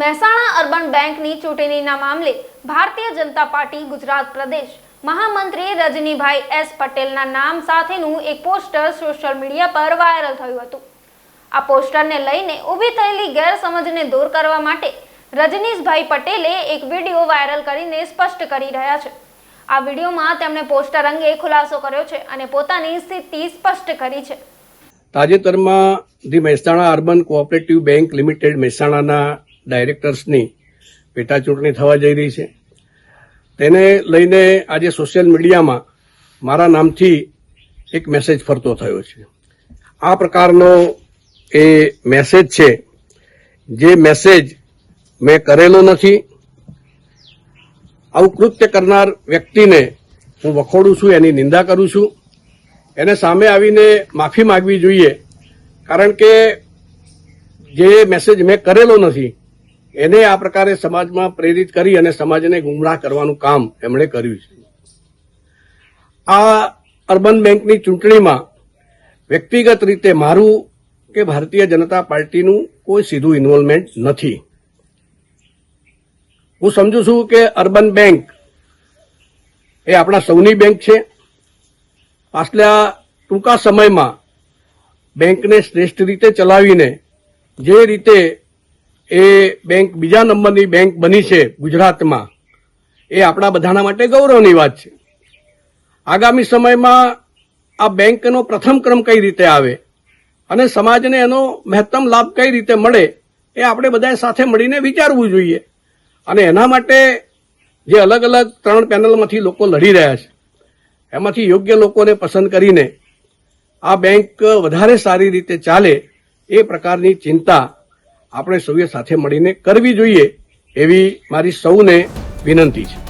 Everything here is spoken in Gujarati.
મહેસાણા અર્બન બેંકની ચૂંટણીના મામલે ભારતીય જનતા પાર્ટી ગુજરાત પ્રદેશ મહામંત્રી રજનીભાઈ એસ પટેલના નામ સાથેનું એક પોસ્ટર સોશિયલ મીડિયા પર વાયરલ થયું હતું. આ પોસ્ટરને લઈને ઊભી થયેલી ગેરસમજને દૂર કરવા માટે રજનીશભાઈ પટેલે એક વીડિયો વાયરલ કરીને સ્પષ્ટ કરી રહ્યા છે. આ વિડીયોમાં તેમણે પોસ્ટર અંગે ખુલાસો કર્યો છે અને પોતાની સ્થિતિ સ્પષ્ટ કરી છે. તાજેતરમાં the Mehsana urban cooperative bank limited મહેસાણાના ડાયરેક્ટર્સની પેટા ચૂંટણી થવા જઈ રહી છે. તેને લઈને આજે સોશિયલ મીડિયામાં મારા નામથી એક મેસેજ ફરતો થયો છે. આ પ્રકારનો એ મેસેજ છે, જે મેસેજ મેં કરેલો નથી. આવું કૃત્ય કરનાર વ્યક્તિને હું વખોડું છું, એની નિંદા કરું છું. એને સામે આવીને માફી માંગવી જોઈએ, કારણ કે જે મેસેજ મેં કરેલો નથી એને આ પ્રકારે સમાજમાં પ્રેરિત કરી અને સમાજને ગુમરાહ કરવાનું કામ એમણે કર્યું છે. આ અર્બન બેંકની ચૂંટણીમાં વ્યક્તિગત રીતે મારું કે ભારતીય જનતા પાર્ટીનું કોઈ સીધું ઇન્વોલ્વમેન્ટ નથી. હું સમજુ છું કે અર્બન બેંક એ આપણા સૌની બેંક છે. પાછલા ટૂંકા સમયમાં બેંકને શ્રેષ્ઠ રીતે ચલાવીને જે રીતે એ બેંક, બીજા નંબરની બેંક બની છે ગુજરાતમાં. એ આપણા બધાના માટે ગૌરવની વાત છે. આગામી સમયમાં આ બેંકનો પ્રથમ ક્રમ કઈ રીતે આવે અને સમાજને એનો મહત્તમ લાભ કઈ રીતે મળે એ આપણે બધાએ સાથે મળીને વિચારવું જોઈએ. અને એના માટે જે અલગ અલગ ત્રણ પેનલમાંથી લોકો લડી રહ્યા છે. એમાંથી યોગ્ય લોકોને પસંદ કરીને આ બેંક વધારે સારી રીતે ચાલે એ પ્રકારની ચિંતા આપણે સૌએ સાથે મળીને કરવી જોઈએ એવી મારી સૌને વિનંતી છે.